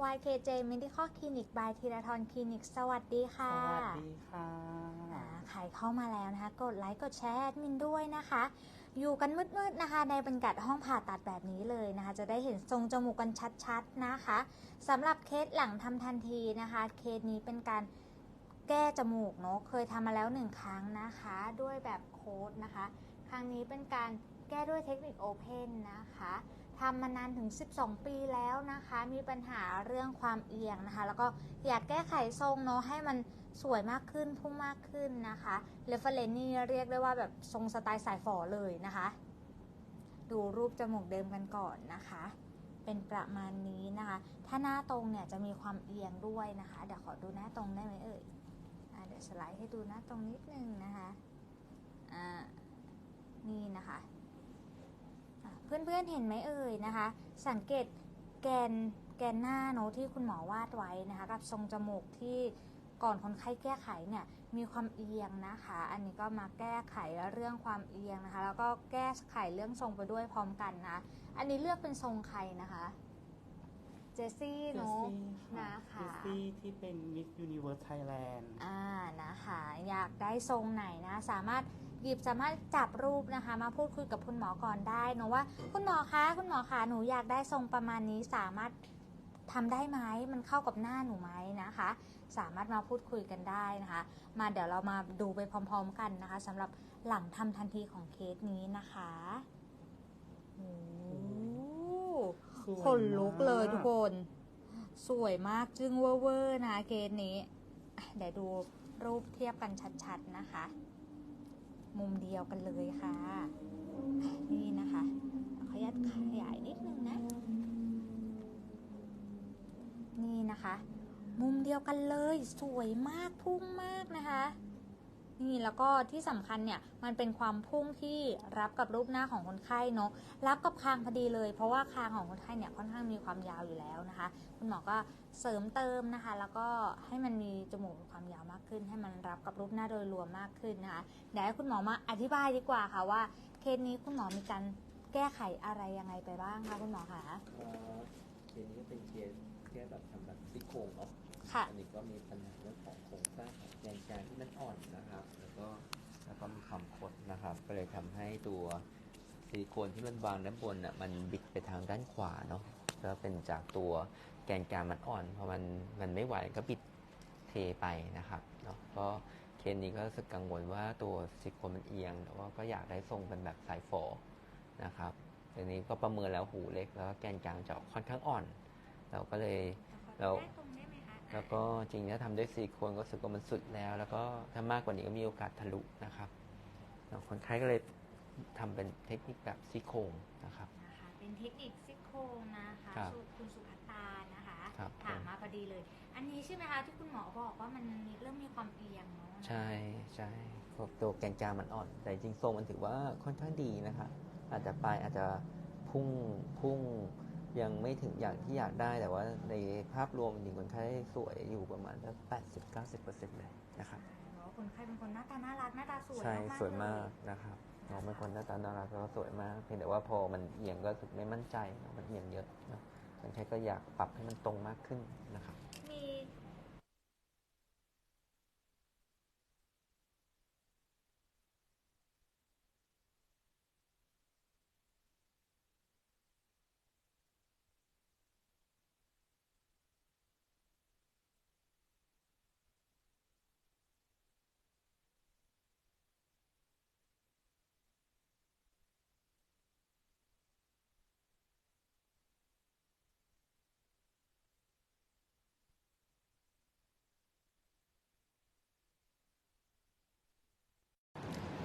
YKJ Medical Clinic by ธีรทรคลินิก สวัสดีค่ะ สวัสดีค่ะอ่าใครเข้ามาแล้วนะคะ กดไลค์กดแชร์แอดมินด้วยนะคะ อยู่กันมืดๆนะคะ ในบรรยากาศห้องผ่าตัดแบบนี้เลยนะคะ จะได้เห็นทรงจมูกกันชัดๆนะคะสำหรับเคสหลังทำทันทีนะคะ เคสนี้เป็นการแก้จมูกเนาะเคยทำมาแล้วหนึ่งครั้งนะคะ ด้วยแบบโค้ดนะคะ ครั้งนี้เป็นการแก้ด้วยเทคนิคโอเพนนะคะ ทำมานานถึง 12 ปีแล้วนะคะ มีปัญหาเรื่องความเอียงนะคะ แล้วก็อยากแก้ไขทรงเนาะให้มันสวยมากขึ้นพุ่งมากขึ้นนะคะเรฟเฟรนนี่เรียกได้ว่าแบบทรงสไตล์สายฝอเลยนะคะ ดูรูปจมูกเดิมกันก่อนนะคะ เป็นประมาณนี้นะคะ ถ้าหน้าตรงเนี่ยจะมีความเอียงด้วยนะคะ เดี๋ยวขอดูหน้าตรงได้ไหมเอ่ยอเดี๋ยวสไลด์ให้ดูหน้าตรงนิดนึงนะคะอ่านี่นะคะ เพื่อนๆเห็นไหมเอ่ยนะคะ สังเกตแกนแกนหน้าโน้ที่คุณหมอวาดไว้นะคะ กับทรงจมูกที่ก่อนคนไข้แก้ไขเนี่ยมีความเอียงนะคะ อันนี้ก็มาแก้ไขเรื่องความเอียงนะคะ แล้วก็แก้ไขเรื่องทรงไปด้วยพร้อมกันนะ อันนี้เลือกเป็นทรงใครนะคะ เจสซี่เจเนสอะซี่ค่ะนะคะเจสซี่ที่เป็น Miss Universe Thailand อ่านะคะอยากได้ทรงไหนนะ สามารถหยิบสามารถจับรูปนะคะ มาพูดคุยกับคุณหมอก่อนได้เนอะว่า คุณหมอคะ คุณหมอคะหนูอยากได้ทรงประมาณนี้สามารถทำได้ไหมมันเข้ากับหน้าหนูไหมนะคะ สามารถมาพูดคุยกันได้นะคะ มาเดี๋ยวเรามาดูไปพร้อม ๆ กันนะคะสำหรับหลังทำทันทีของเคสนี้นะคะโอ้โหส วยคนลุกเลยทุกคน สวยมากจึงเวอร์นะเคสนี้ เดี๋ยวดูรูปเทียบกันชัดๆนะคะ มุมเดียวกันเลยค่ะ นี่นะคะขออนุญาตขยายนิดนึงนะ นี่นะคะ มุมเดียวกันเลย สวยมากพุ่งมากนะคะ นี่แล้วก็ที่สำคัญเนี่ยมันเป็นความพุ่งที่รับกับรูปหน้าของคนไข้เนาะรับกับคางพอดีเลย เพราะว่าคางของคนไข้เนี่ยค่อนข้างมีความยาวอยู่แล้วนะคะ คุณหมอก็เสริมเติมนะคะ แล้วก็ให้มันมีจมูกความยาวมากขึ้น ให้มันรับกับรูปหน้าโดยรวมมากขึ้นนะคะเดี๋ยวให้คุณหมอมาอธิบายดีกว่าค่ะว่าเคสนี้คุณหมอมีการแก้ไขอะไรยังไงไปบ้างคะคุณหมอคะเออเคสนี้ก็เป็นเคสแค่แบบทำแบบซี่โครงเนาะ ค่ะ อันนี้ก็มีปัญหาเรื่องของโครงสร้างของแกนกลางที่มันอ่อนนะครับ แล้วก็แล้วก็มีความคดนะครับ ก็เลยทำให้ตัวซิลิโคนที่มันวางด้านบนอะมันบิดไปทางด้านขวาเนาะก็เป็นจากตัวแกนกลางมันอ่อนพอมันมันไม่ไหวก็บิดเทไปนะครับเนาะก็เคสนี้ก็รู้สึกกังวลว่าตัวซิลิโคนมันเอียงแต่ว่าก็อยากได้ทรงเป็นแบบสายฝอนะครับทีนี้ก็ประเมินแล้วหูเล็กแล้วก็แกนกลางจะค่อนข้างอ่อน เราก็เลยแล้ว แล้วก็จริงๆถ้าทำด้วยซิลิโคนก็รู้สึกว่ามันสุดแล้ว แล้วก็ถ้ามากกว่านี้ก็มีโอกาสทะลุนะครับแล้วคนไข้ก็เลยทำเป็นเทคนิคแบบซี่โครงนะครับ นะคะ เป็นเทคนิคซิโครงนะคะครับสุคุณสุภัตตานะคะครับถามมาพอดีเลย อันนี้ใช่ไหมคะที่คุณหมอบอกว่ามันมีเริ่มมีความเอียงเนาะใช่ใช่เพราะตัวแกนกลางมันอ่อน แต่จริงๆทรงมันถือว่าค่อนข้างดีนะครับอาจจะปลายอาจจะพุ่งพุ่ง ยังไม่ถึงอย่างที่อยากได้แต่ว่าในภาพรวมจริงๆคนไข้สวยอยู่ประมาณสักแปดสิบเก้าสิบเปอร์เซ็นต์เลยนะครับเพราะว่าคนไข้เป็นคนหน้าตาน่ารักหน้าตาสวยใช่มากๆสวยมากเลยนะครับน้องเป็นคนหน้าตาน่ารักแล้วก็สวยมาก เพียงแต่ว่าพอมันเอียงก็รู้สึกไม่มั่นใจเนอะมันเอียงเยอะเนอะคนไข้ก็อยากปรับให้มันตรงมากขึ้นนะครับ มี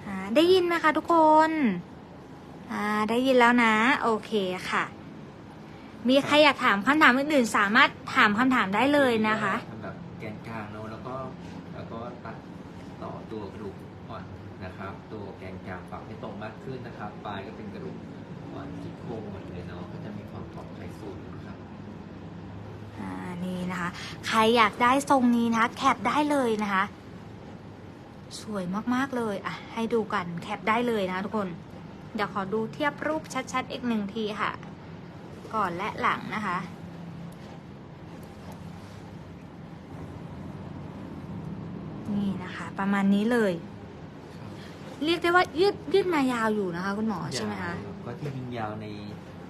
อ่า ได้ยินไหมคะทุกคน อ่า ได้ยินแล้วนะ โอเคค่ะ มีใครอยากถามคำถามอื่นๆ สามารถถามคำถามได้เลยนะคะทำแบบแกนกลางเนอะแล้วก็แล้วก็ตัดต่อตัวกระดูกอ่อนนะครับ ตัวแกนกลางปรับให้ตรงมากขึ้นนะครับ ปลายก็เป็นกระดูกอ่อนที่โครงหมดเลยเนาะก็จะมีความปลอดภัยสูงนะครับ อ่า นี่นะคะ ใครอยากได้ทรงนี้นะคะ แคปได้เลยนะคะ สวยมากๆเลยอะให้ดูกันแคปได้เลยนะทุกคน เดี๋ยวขอดูเทียบรูปชัดๆอีกหนึ่งทีค่ะ ก่อนและหลังนะคะ นี่นะคะ ประมาณนี้เลย เรียกได้ว่ายืดยืดมายาวอยู่นะคะ คุณหมอใช่ไหมคะก็ที่ยิงยาวใน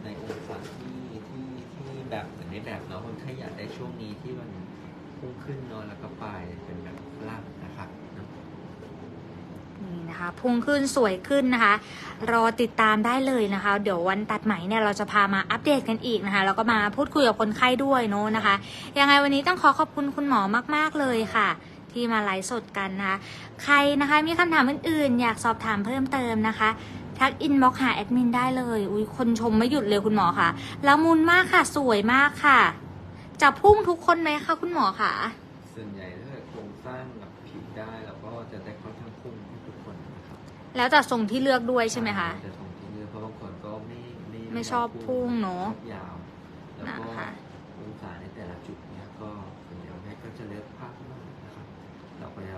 ในองศาที่ที่ที่แบบเหมือนในแบบเนาะคนไข้อยากได้ช่วงนี้ที่มันพุ่งขึ้นเนาะแล้วก็ปลายเป็นแบบลาก นะคะพุ่งขึ้นสวยขึ้นนะคะ รอติดตามได้เลยนะคะ เดี๋ยววันตัดไหมเนี่ยเราจะพามาอัปเดตกันอีกนะคะแล้วก็มาพูดคุยกับคนไข้ด้วยเนาะนะคะ ยังไงวันนี้ต้องขอขอบคุณคุณหมอมาก ๆเลยค่ะที่มาไลฟ์สดกันนะคะใครนะคะมีคำถามอื่นๆ อยากสอบถามเพิ่มเติมนะคะ ทักอินบ็อกหาแอดมินได้เลย อุ้ยคนชมไม่หยุดเลยคุณหมอค่ะละมุนมากค่ะ สวยมากค่ะ จะพุ่งทุกคนไหมคะคุณหมอค่ะส่วนใหญ่ถ้าเกิดโครงสร้างกับผิวได้เราก็จะได้ค่อนข้างพุ่ง แล้วแต่ทรงที่เลือกด้วยใช่ไหมคะจะตรงที่เลือกเพราะบางคนก็ไม่ไม่ไม่ชอบพุ่งเนอะชอบยาว แล้วก็นะคะ องศาในแต่ละจุดเนี่ยก็ส่วนใหญ่แพทย์ก็จะเลือกภาพขึ้นมานะครับเราก็จะ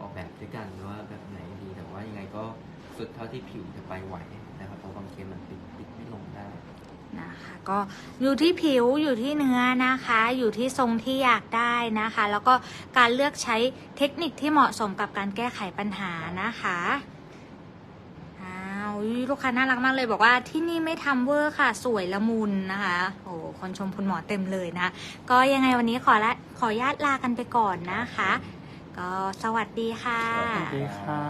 ออกแบบด้วยกันว่าแบบไหนดีแต่ว่ายังไงก็สุดเท่าที่ผิวจะไปไหวนะครับเพราะบางเคสมันปิดปิดไม่ลงได้ นะคะก็อยู่ที่ผิวอยู่ที่เนื้อนะคะ อยู่ที่ทรงที่อยากได้นะคะ แล้วก็การเลือกใช้เทคนิคที่เหมาะสมกับการแก้ไขปัญหานะคะอ้าวอุ๊ ยลูกค้าน่ารักมากเลยบอกว่าที่นี่ไม่ทำเวอร์ค่ะ สวยละมุนนะคะโอ้คนชมคุณหมอเต็มเลยนะ ก็ยังไงวันนี้ขอละขออนุญาตลากันไปก่อนนะคะ ก็สวัสดีค่ะ สวัสดีค่ะ